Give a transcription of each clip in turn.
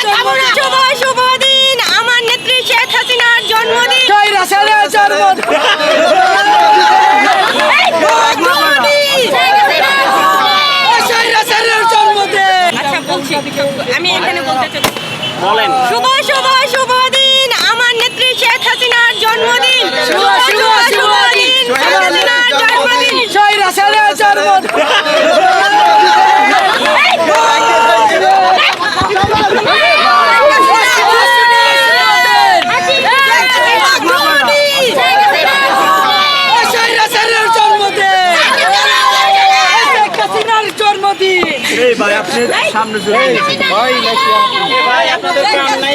শুভ শুভ দিন। আমার নেত্রী শেখ হাসিনার জন্মদিন। আচ্ছা বলছি। আমি এখানে বলতে চাই। বলেন। শুভ শুভ শুভ দিন। আমার নেত্রী শেখ হাসিনার জন্মদিন। শুভ শুভ শুভ দিন। শেখ হাসিনার জন্মদিন। এই ভাই আপনি সামনে চলে। ভাই আপনাদের প্রাণ নাই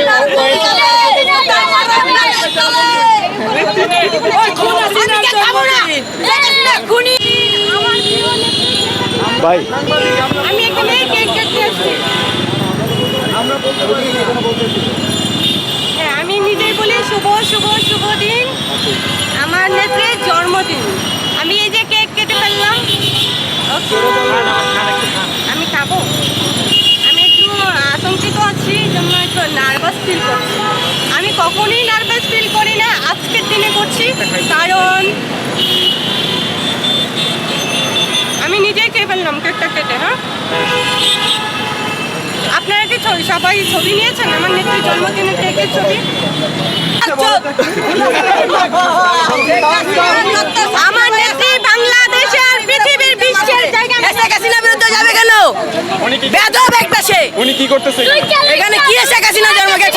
ভাই আমি এখানে কেক এসেছি হ্যাঁ আমি নিজেই বলি শুভ শুভ শুভ দিন আমার নেত্রীর জন্মদিন আমি এই যে কেক কেটে ফেললাম কারণ আমি নিজেই খেয়ে ফেললাম কেকটা কেটে হ্যাঁ? আপনারা কি ছবি সবাই ছবি নিয়েছেন? আমার নেত্রীর জন্মদিনের কেকের ছবি? আমার নেত্রী বাংলাদেশের পৃথিবীর বিশ্বের জায়গায় শেখ হাসিনার বিরুদ্ধে যাবে কেন? বেদব একটা সে উনি কি করতেছে? এখানে কি শেখ হাসিনা জন্মকে